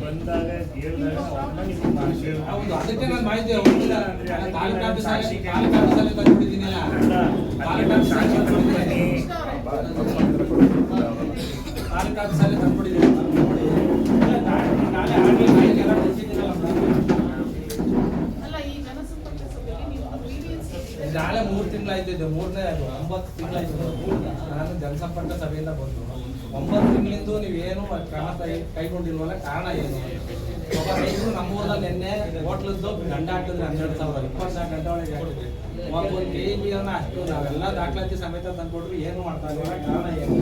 ಬಂದಾಗ ಕೇಳಿದಾಗ ಹೌದು ಅದಕ್ಕೆ ನಾನು ಮಾಹಿತಿ ಹೋಗಿಲ್ಲ ತಾಲೂಕು ಆಫೀಸಲ್ಲಿ ತಾಲೂಕು ಆಫೀಸಲ್ಲಿ ತಂದ್ಬಿಟ್ಟಿದ್ದೀನಿಲ್ಲ ತಾಲೂಕು ಆಫೀಸಲ್ಲಿ ತಂದ್ಬಿಟ್ಟಿದ್ದೀನಿ ತಾಲೂಕು ಆಫೀಸಲ್ಲಿ ತಂದ್ಬಿಟ್ಟಿದ್ದೀನಿ ನೋಡಿ ನಾಳೆ- ನಾಳೆ ಆಗಲಿ ಮಾಹಿತಿ ಎಲ್ಲ. ನಾಳೆ ಮೂರು ತಿಂಗಳಾಯ್ತು ಇದು. ಮೂರನೇ ಅದು. ಒಂಬತ್ತು ತಿಂಗಳಾಯ್ತು. ಜನಸಂಪರ್ಕ ಸಭೆಯಿಂದ ಬಂದು ಒಂಬತ್ತು ತಿಂಗಳಿಂದ ನೀವೇನು ಕ್ರಮ ಕೈಗೊಂಡಿಲ್ವಲ್ಲ ಕಾರಣ ಏನು ಒಬ್ಬ ರೈತರು ನಮ್ಮೂರಲ್ಲಿ ನಿನ್ನೆ ಹೋಟ್ಲದ್ದು ದಂಡ ಹಾಕಿದ್ರೆ ಹನ್ನೆರಡು ಸಾವಿರ ಇಪ್ಪತ್ನಾಲ್ಕು ಗಂಟೆ ಒಳಗೆ ಒಂದು ಕೆ ಬಿ ಅನ್ನ ಅಷ್ಟು ನಾವೆಲ್ಲ ದಾಖಲಾತಿ ಸಮೇತ ತಂದ್ಕೊಟ್ರು ಏನು ಮಾಡ್ತಾ ಇಲ್ಲ ಕಾರಣ ಏನು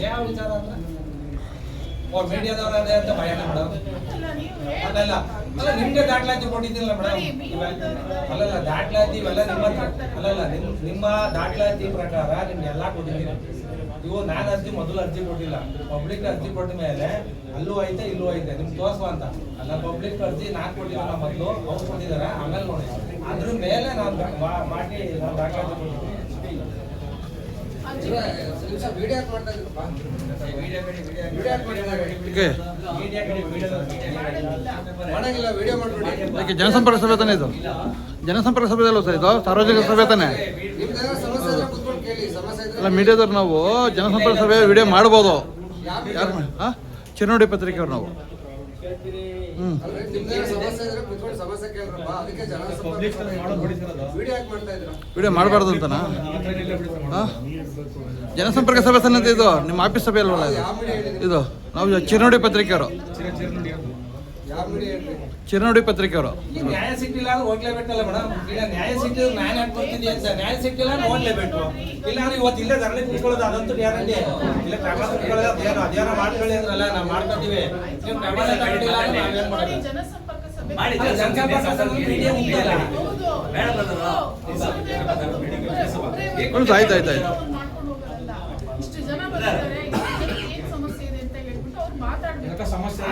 ಯಾವ ವಿಚಾರ? ಅಂದ್ರೆ? ಓ ಮೀಡಿಯಾದವ್ರು ಅದೇ ಅಂತ ಭಯ ನೀವು ಅಲ್ಲಲ್ಲ ಅಲ್ಲ ನಿಮ್ಗೆ ದಾಖಲಾತಿ ಕೊಟ್ಟಿದ್ದಿಲ್ಲ ಮೇಡಮ್ ಅಲ್ಲಲ್ಲ ದಾಖಲಾತಿ ಇವೆಲ್ಲ ನಿಮ್ಮ ಅಲ್ಲಲ್ಲ ನಿಮ್ ನಿಮ್ಮ ದಾಖಲಾತಿ ಪ್ರಕಾರ ನಿಮ್ಗೆ ಎಲ್ಲ ಕೊಟ್ಟಿದ್ದೀನಿ. ಇವು ನಾನು ಅರ್ಜಿ ಮೊದಲು ಅರ್ಜಿ ಕೊಟ್ಟಿಲ್ಲ. ಪಬ್ಲಿಕ್ ಅರ್ಜಿ ಕೊಟ್ಟ ಮೇಲೆ ಅಲ್ಲೂ ಐತೆ ಇಲ್ಲೂ ಐತೆ. ನಿಮ್ಗೆ ತೋರ್ಸುವ ಅಂತ. ಅಲ್ಲ ಪಬ್ಲಿಕ್ ಅರ್ಜಿ ನಾನು ಕೊಟ್ಟಿಲ್ಲ ಮೊದಲು ಅವ್ರು ಕೊಟ್ಟಿದ್ದಾರೆ. ಆಮೇಲೆ ನೋಡಿ. ಅದ್ರ ಮೇಲೆ ನಾನು ಮಾಡಿ ನಾನು ದಾಖಲಾತಿ ಕೊಟ್ಟಿದ್ದೀನಿ. ಜನಸಂಪರ್ಕ ಸಭೆ ತಾನೇ ಇದು? ಜನಸಂಪರ್ಕ ಸಭೆ ಅಲ್ಲ ಸರ್ ಇದು? ಸಾರ್ವಜನಿಕ ಸಭೆ ತಾನೇ? ಅಲ್ಲ, ಮೀಡಿಯಾದವ್ರು ನಾವು ಜನಸಂಪರ್ಕ ಸಭೆ ವಿಡಿಯೋ ಮಾಡ್ಬೋದು. ಚಿನ್ನೋಡಿ ಪತ್ರಿಕೆಯವ್ರು ನಾವು. ವಿಡಿಯೋ ಯಾಕೆ ಮಾಡ್ತಾ ಇದ್ರ ವಿಡಿಯೋ ಮಾಡಬಾರ್ದು ಅಂತನಾ? ಜನಸಂಪರ್ಕ ಸಭೆ ತಾನೇ ಇದು. ನಿಮ್ಮ ಆಫೀಸ್ ಸಭೆ ಅಲ್ವಲ್ಲ ಇದು? ನಾವು ಚಿನ್ನೋಡಿ ಪತ್ರಿಕೆಯವರು. ಯಾವ ಪತ್ರಿಕೆ ಅವರು ಚಿನ್ನೋಡಿ ಪತ್ರಿಕೆಯವರು ನ್ಯಾಯ ಸಿಕ್ಕಿಲ್ಲ ಅಂದ್ರೆ ಹೋಗ್ಲೇಬೇಕಲ್ಲ ಮೇಡಮ್ ಇಲ್ಲ ನ್ಯಾಯ ಸಿಕ್ಕಿದ್ರೆ ನಾನು ಯಾಕೆ ಬರ್ತಿದ್ದೆ ಅಂತ. ನ್ಯಾಯ ಸಿಕ್ಕಿಲ್ಲ ಅಂದ್ರೆ ಹೋಗ್ಲೇಬೇಕು. ಇಲ್ಲ ಅಂದ್ರೆ ಇವತ್ತು ಇಲ್ಲೇ ಧರಣಿ ಕುತ್ಕೊಳ್ಳೋದು ಅದಂತೂ ಗ್ಯಾರಂಟಿ ಇಲ್ಲ ಕ್ರಮ ತಗೊಳ್ಳೋದು ಅದೇನೋ ಅದೇನೋ ಮಾಡ್ಕೊಳ್ಳಿ ಅಂದ್ರಲ್ಲ ನಾವು ಮಾಡ್ಕೊತೀವಿ. ನೀವು ಕ್ರಮ ತಗೊಂಡಿಲ್ಲ ಅಂದ್ರೆ ನಾವೇನ್ ಮಾಡೋದು ಜನಸಂಪರ್ಕ ಸಭೆ ಮಾಡಿ, ಆಯ್ತು, ಆಯ್ತು, ಆಯ್ತು. ಇಷ್ಟು ಜನ ಬರ್ತಾರೆ ಸಮಸ್ಯೆ ಇದೆ ಅಂತ ಹೇಳ್ಬಿಟ್ಟು ಅವ್ರು ಮಾತಾಡ್ಬೇಕು. ಸಮಸ್ಯೆ